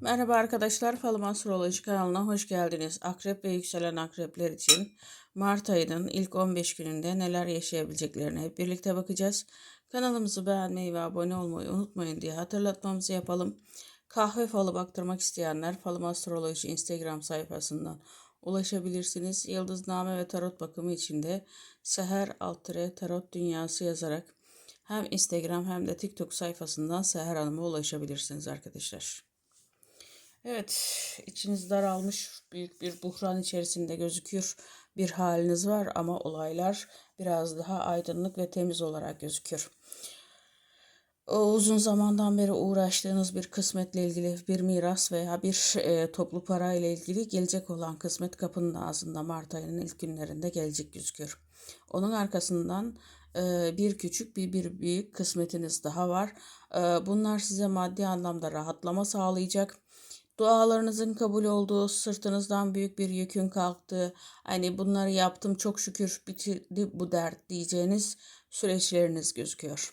Merhaba arkadaşlar, Falım Astroloji kanalına hoş geldiniz. Akrep ve yükselen akrepler için Mart ayının ilk 15 gününde neler yaşayabileceklerine hep birlikte bakacağız. Kanalımızı beğenmeyi ve abone olmayı unutmayın diye hatırlatmamızı yapalım. Kahve falı baktırmak isteyenler Falım Astroloji Instagram sayfasından ulaşabilirsiniz. Yıldızname ve tarot bakımı için de Seher Altıre Tarot Dünyası yazarak hem Instagram hem de TikTok sayfasından Seher Hanım'a ulaşabilirsiniz arkadaşlar. Evet, içiniz daralmış, büyük bir buhran içerisinde gözüküyor bir haliniz var ama olaylar biraz daha aydınlık ve temiz olarak gözüküyor. O uzun zamandan beri uğraştığınız bir kısmetle ilgili bir miras veya bir e, toplu para ile ilgili gelecek olan kısmet kapının ağzında Mart ayının ilk günlerinde gelecek gözüküyor. Onun arkasından e, bir küçük bir bir büyük kısmetiniz daha var. E, bunlar size maddi anlamda rahatlama sağlayacak Dualarınızın kabul olduğu, sırtınızdan büyük bir yükün kalktığı, hani bunları yaptım çok şükür bitirdi bu dert diyeceğiniz süreçleriniz gözüküyor.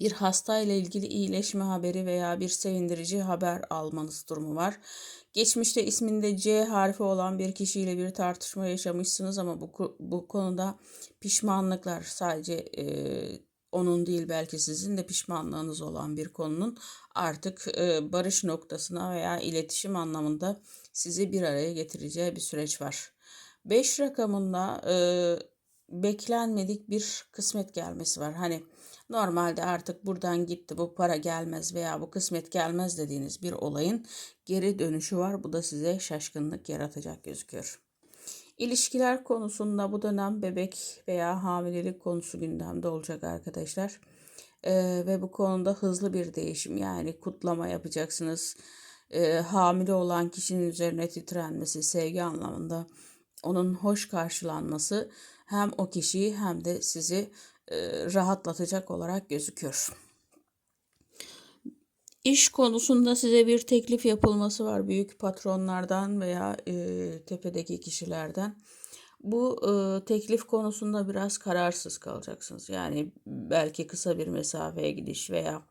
Bir hasta ile ilgili iyileşme haberi veya bir sevindirici haber almanız durumu var. Geçmişte isminde C harfi olan bir kişiyle bir tartışma yaşamışsınız ama bu, bu konuda pişmanlıklar sadece e, onun değil belki sizin de pişmanlığınız olan bir konunun artık e, barış noktasına veya iletişim anlamında sizi bir araya getireceği bir süreç var. 5 rakamında e, beklenmedik bir kısmet gelmesi var. Hani normalde artık buradan gitti bu para gelmez veya bu kısmet gelmez dediğiniz bir olayın geri dönüşü var. Bu da size şaşkınlık yaratacak gözüküyor. İlişkiler konusunda bu dönem bebek veya hamilelik konusu gündemde olacak arkadaşlar. Ee, ve bu konuda hızlı bir değişim yani kutlama yapacaksınız. Ee, hamile olan kişinin üzerine titrenmesi sevgi anlamında onun hoş karşılanması hem o kişiyi hem de sizi e, rahatlatacak olarak gözüküyor. İş konusunda size bir teklif yapılması var büyük patronlardan veya e, tepedeki kişilerden. Bu e, teklif konusunda biraz kararsız kalacaksınız. Yani belki kısa bir mesafeye gidiş veya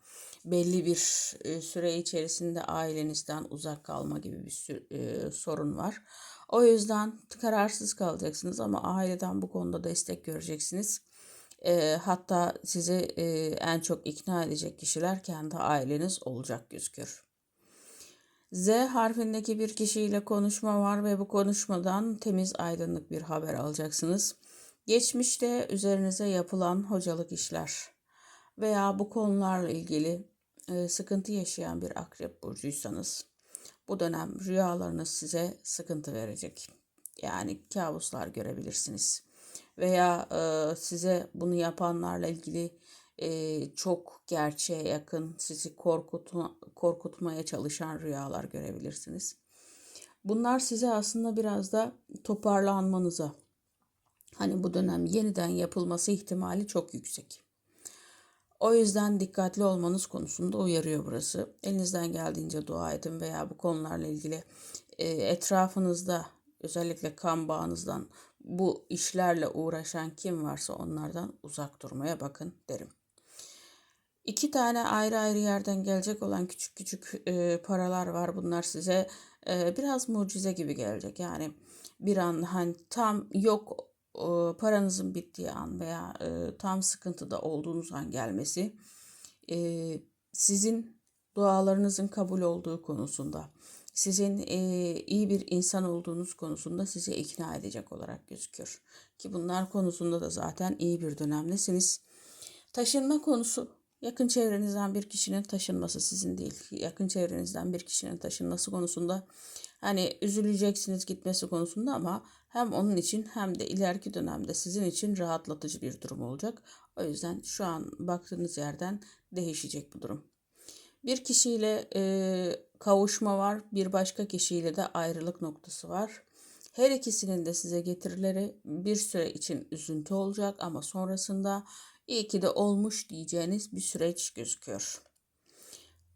belli bir e, süre içerisinde ailenizden uzak kalma gibi bir e, sorun var. O yüzden kararsız kalacaksınız ama aileden bu konuda destek göreceksiniz. E, hatta sizi e, en çok ikna edecek kişiler kendi aileniz olacak gözüküyor. Z harfindeki bir kişiyle konuşma var ve bu konuşmadan temiz aydınlık bir haber alacaksınız. Geçmişte üzerinize yapılan hocalık işler veya bu konularla ilgili e, sıkıntı yaşayan bir akrep burcuysanız bu dönem rüyalarınız size sıkıntı verecek. Yani kabuslar görebilirsiniz veya e, size bunu yapanlarla ilgili e, çok gerçeğe yakın sizi korkutma, korkutmaya çalışan rüyalar görebilirsiniz. Bunlar size aslında biraz da toparlanmanıza hani bu dönem yeniden yapılması ihtimali çok yüksek. O yüzden dikkatli olmanız konusunda uyarıyor burası. Elinizden geldiğince dua edin veya bu konularla ilgili e, etrafınızda özellikle kan bağınızdan bu işlerle uğraşan kim varsa onlardan uzak durmaya bakın derim. İki tane ayrı ayrı yerden gelecek olan küçük küçük e, paralar var. Bunlar size e, biraz mucize gibi gelecek. Yani bir an hani tam yok e, paranızın bittiği an veya e, tam sıkıntıda olduğunuz an gelmesi e, sizin dualarınızın kabul olduğu konusunda sizin e, iyi bir insan olduğunuz konusunda sizi ikna edecek olarak gözüküyor. Ki bunlar konusunda da zaten iyi bir dönemdesiniz. Taşınma konusu yakın çevrenizden bir kişinin taşınması sizin değil. Yakın çevrenizden bir kişinin taşınması konusunda hani üzüleceksiniz gitmesi konusunda ama hem onun için hem de ileriki dönemde sizin için rahatlatıcı bir durum olacak. O yüzden şu an baktığınız yerden değişecek bu durum. Bir kişiyle e, kavuşma var, bir başka kişiyle de ayrılık noktası var. Her ikisinin de size getirileri bir süre için üzüntü olacak ama sonrasında iyi ki de olmuş diyeceğiniz bir süreç gözüküyor.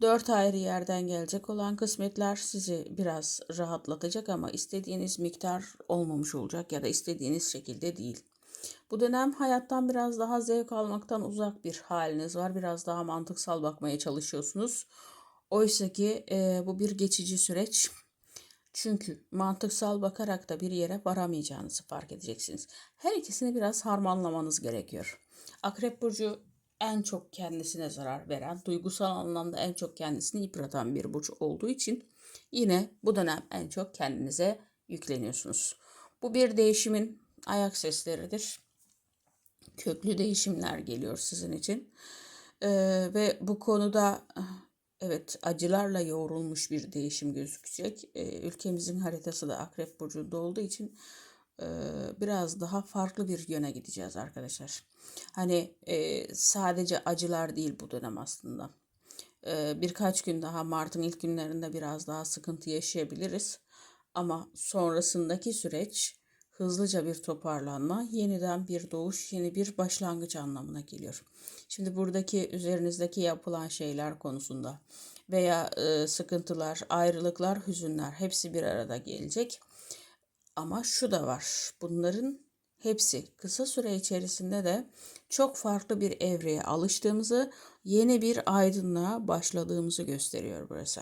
Dört ayrı yerden gelecek olan kısmetler sizi biraz rahatlatacak ama istediğiniz miktar olmamış olacak ya da istediğiniz şekilde değil. Bu dönem hayattan biraz daha zevk almaktan uzak bir haliniz var. Biraz daha mantıksal bakmaya çalışıyorsunuz. Oysa ki e, bu bir geçici süreç. Çünkü mantıksal bakarak da bir yere varamayacağınızı fark edeceksiniz. Her ikisini biraz harmanlamanız gerekiyor. Akrep burcu en çok kendisine zarar veren, duygusal anlamda en çok kendisini yıpratan bir burç olduğu için yine bu dönem en çok kendinize yükleniyorsunuz. Bu bir değişimin ayak sesleridir. Köklü değişimler geliyor sizin için. Ee, ve bu konuda evet acılarla yoğrulmuş bir değişim gözükecek. Ee, ülkemizin haritası da Akrep Burcu'nda olduğu için e, biraz daha farklı bir yöne gideceğiz arkadaşlar. Hani e, sadece acılar değil bu dönem aslında. E, birkaç gün daha Mart'ın ilk günlerinde biraz daha sıkıntı yaşayabiliriz. Ama sonrasındaki süreç hızlıca bir toparlanma, yeniden bir doğuş, yeni bir başlangıç anlamına geliyor. Şimdi buradaki üzerinizdeki yapılan şeyler konusunda veya e, sıkıntılar, ayrılıklar, hüzünler hepsi bir arada gelecek. Ama şu da var. Bunların hepsi kısa süre içerisinde de çok farklı bir evreye alıştığımızı, yeni bir aydınlığa başladığımızı gösteriyor burası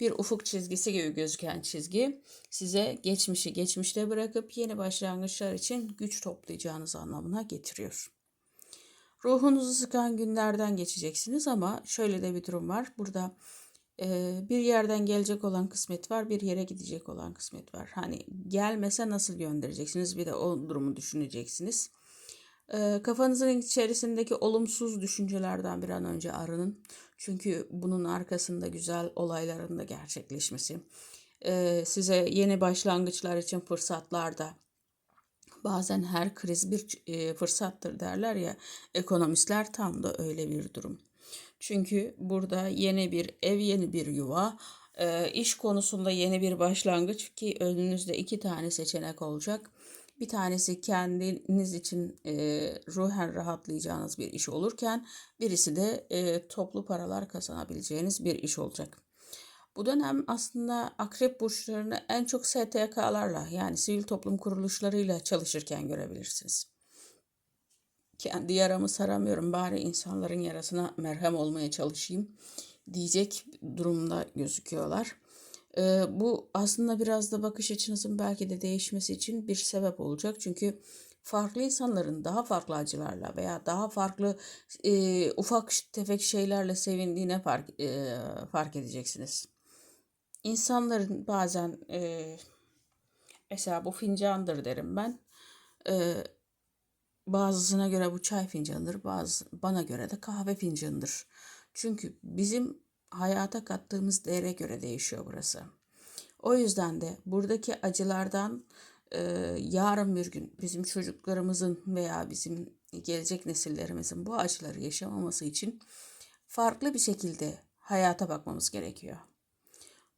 bir ufuk çizgisi gibi gözüken çizgi size geçmişi geçmişte bırakıp yeni başlangıçlar için güç toplayacağınız anlamına getiriyor. Ruhunuzu sıkan günlerden geçeceksiniz ama şöyle de bir durum var. Burada e, bir yerden gelecek olan kısmet var, bir yere gidecek olan kısmet var. Hani gelmese nasıl göndereceksiniz bir de o durumu düşüneceksiniz. Kafanızın içerisindeki olumsuz düşüncelerden bir an önce arının. Çünkü bunun arkasında güzel olayların da gerçekleşmesi, size yeni başlangıçlar için fırsatlar da bazen her kriz bir fırsattır derler ya ekonomistler tam da öyle bir durum. Çünkü burada yeni bir ev, yeni bir yuva, iş konusunda yeni bir başlangıç ki önünüzde iki tane seçenek olacak. Bir tanesi kendiniz için e, ruhen rahatlayacağınız bir iş olurken birisi de e, toplu paralar kazanabileceğiniz bir iş olacak. Bu dönem aslında akrep burçlarını en çok STK'larla yani sivil toplum kuruluşlarıyla çalışırken görebilirsiniz. Kendi yaramı saramıyorum bari insanların yarasına merhem olmaya çalışayım diyecek durumda gözüküyorlar. Bu aslında biraz da bakış açınızın belki de değişmesi için bir sebep olacak. Çünkü farklı insanların daha farklı acılarla veya daha farklı e, ufak tefek şeylerle sevindiğine fark, e, fark edeceksiniz. İnsanların bazen e, mesela bu fincandır derim ben. E, bazısına göre bu çay fincanıdır, bazı bana göre de kahve fincanıdır. Çünkü bizim hayata kattığımız değere göre değişiyor burası. O yüzden de buradaki acılardan e, yarın bir gün bizim çocuklarımızın veya bizim gelecek nesillerimizin bu acıları yaşamaması için farklı bir şekilde hayata bakmamız gerekiyor.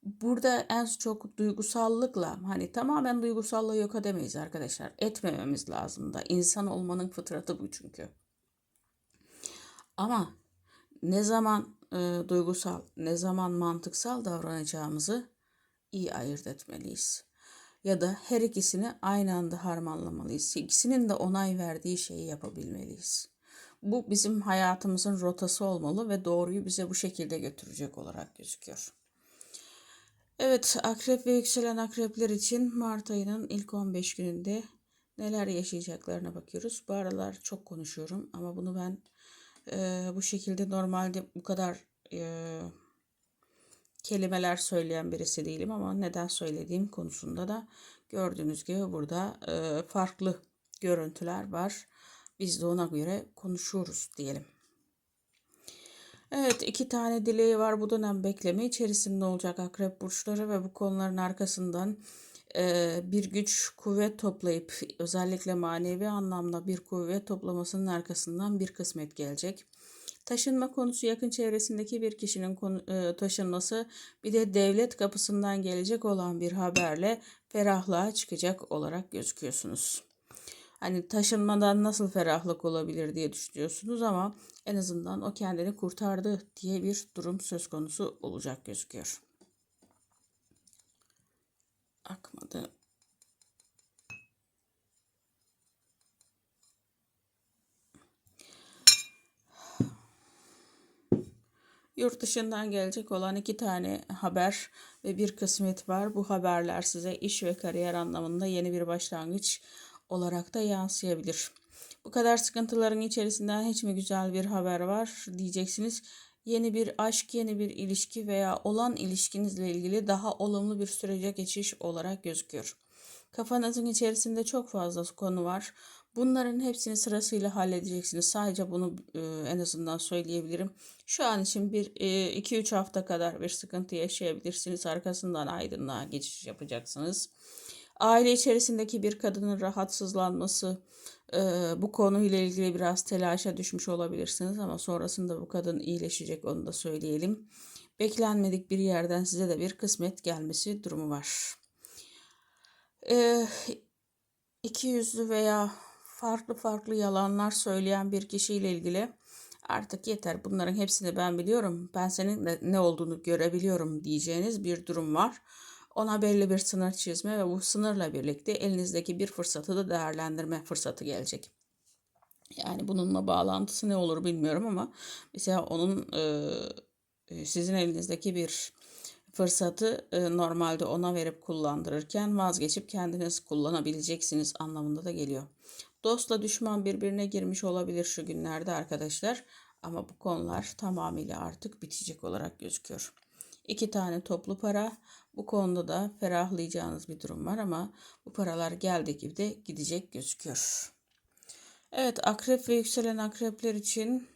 Burada en çok duygusallıkla hani tamamen duygusallığı yok edemeyiz arkadaşlar. Etmememiz lazım da. İnsan olmanın fıtratı bu çünkü. Ama ne zaman e, duygusal, ne zaman mantıksal davranacağımızı iyi ayırt etmeliyiz. Ya da her ikisini aynı anda harmanlamalıyız. İkisinin de onay verdiği şeyi yapabilmeliyiz. Bu bizim hayatımızın rotası olmalı ve doğruyu bize bu şekilde götürecek olarak gözüküyor. Evet, akrep ve yükselen akrepler için Mart ayının ilk 15 gününde neler yaşayacaklarına bakıyoruz. Bu aralar çok konuşuyorum ama bunu ben e, bu şekilde normalde bu kadar e, kelimeler söyleyen birisi değilim ama neden söylediğim konusunda da gördüğünüz gibi burada e, farklı görüntüler var. Biz de ona göre konuşuyoruz diyelim. Evet iki tane dileği var bu dönem bekleme içerisinde olacak akrep burçları ve bu konuların arkasından bir güç kuvvet toplayıp özellikle manevi anlamda bir kuvvet toplamasının arkasından bir kısmet gelecek. Taşınma konusu yakın çevresindeki bir kişinin taşınması bir de devlet kapısından gelecek olan bir haberle ferahlığa çıkacak olarak gözüküyorsunuz. Hani taşınmadan nasıl ferahlık olabilir diye düşünüyorsunuz ama en azından o kendini kurtardı diye bir durum söz konusu olacak gözüküyor. Akmadı. Yurt dışından gelecek olan iki tane haber ve bir kısmet var. Bu haberler size iş ve kariyer anlamında yeni bir başlangıç olarak da yansıyabilir. Bu kadar sıkıntıların içerisinden hiç mi güzel bir haber var diyeceksiniz. Yeni bir aşk, yeni bir ilişki veya olan ilişkinizle ilgili daha olumlu bir sürece geçiş olarak gözüküyor. Kafanızın içerisinde çok fazla konu var. Bunların hepsini sırasıyla halledeceksiniz. Sadece bunu e, en azından söyleyebilirim. Şu an için bir 2-3 e, hafta kadar bir sıkıntı yaşayabilirsiniz. Arkasından aydınlığa geçiş yapacaksınız. Aile içerisindeki bir kadının rahatsızlanması, bu konuyla ilgili biraz telaşa düşmüş olabilirsiniz ama sonrasında bu kadın iyileşecek onu da söyleyelim. Beklenmedik bir yerden size de bir kısmet gelmesi durumu var. E, iki yüzlü veya farklı farklı yalanlar söyleyen bir kişiyle ilgili artık yeter bunların hepsini ben biliyorum ben senin ne olduğunu görebiliyorum diyeceğiniz bir durum var. Ona belli bir sınır çizme ve bu sınırla birlikte elinizdeki bir fırsatı da değerlendirme fırsatı gelecek. Yani bununla bağlantısı ne olur bilmiyorum ama mesela onun e, sizin elinizdeki bir fırsatı e, normalde ona verip kullandırırken vazgeçip kendiniz kullanabileceksiniz anlamında da geliyor. Dostla düşman birbirine girmiş olabilir şu günlerde arkadaşlar ama bu konular tamamıyla artık bitecek olarak gözüküyor. İki tane toplu para bu konuda da ferahlayacağınız bir durum var ama bu paralar geldiği gibi de gidecek gözüküyor. Evet akrep ve yükselen akrepler için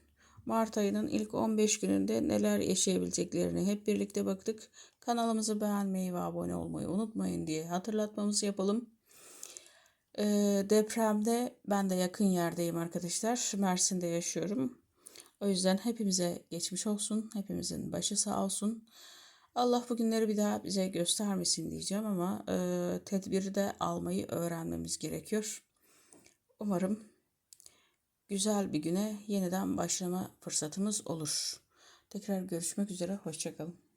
Mart ayının ilk 15 gününde neler yaşayabileceklerini hep birlikte baktık. Kanalımızı beğenmeyi ve abone olmayı unutmayın diye hatırlatmamızı yapalım. Ee, depremde ben de yakın yerdeyim arkadaşlar. Mersin'de yaşıyorum. O yüzden hepimize geçmiş olsun. Hepimizin başı sağ olsun. Allah bugünleri bir daha bize göstermesin diyeceğim ama e, tedbiri de almayı öğrenmemiz gerekiyor. Umarım güzel bir güne yeniden başlama fırsatımız olur. Tekrar görüşmek üzere. Hoşçakalın.